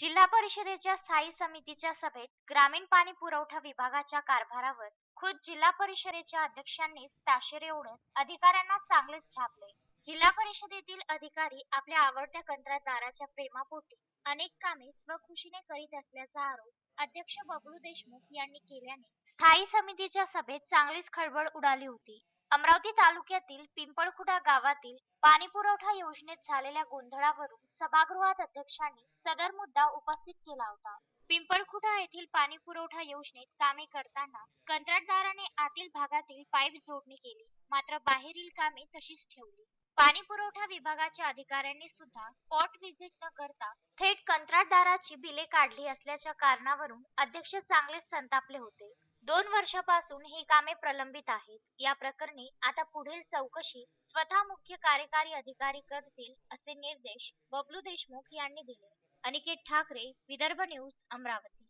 जिल्हा परिषदेच्या स्थायी समितीच्या सभेत ग्रामीण पाणी पुरवठा विभागाच्या कारभारावर खुद जिल्हा परिषदेच्या अध्यक्षांनीच ताशेरे ओढत अधिकाऱ्यांना चांगलेच छापले जिल्हा परिषदेतील अधिकारी आपल्या आवडत्या कंत्राटदाराच्या प्रेमापोटी अनेक कामे स्वखुशीने करीत असल्याचा आरोप अध्यक्ष बबलू देशमुख यांनी केल्याने स्थायी समितीच्या सभेत चांगलीच खळबळ उडाली होती. अमरावती तालुक्यातील पिंपळखुटा गावातील पाणी पुरवठा योजनेत झालेल्या गोंधळावरून सभागृहात अध्यक्षांनी सदर मुद्दा उपस्थित केला होता. पिंपळखुटा येथील पाणी पुरवठा योजनेत कामे करताना कंत्राटदाराने आतील भागातील पाईप जोडणी केली मात्र बाहेरील कामे तशीच ठेवली. पाणी पुरवठा विभागाच्या अधिकाऱ्यांनी सुद्धा स्पॉट व्हिजिट न करता थेट कंत्राटदाराची बिले काढली असल्याच्या कारणावरून अध्यक्ष चांगलेच संतापले होते. दोन वर्षापासून ही कामे प्रलंबित आहेत. या प्रकरणी आता पुढील चौकशी स्वतः मुख्य कार्यकारी अधिकारी करतील असे निर्देश बबलू देशमुख यांनी दिले. अनिकेत ठाकरे विदर्भ न्यूज अमरावती.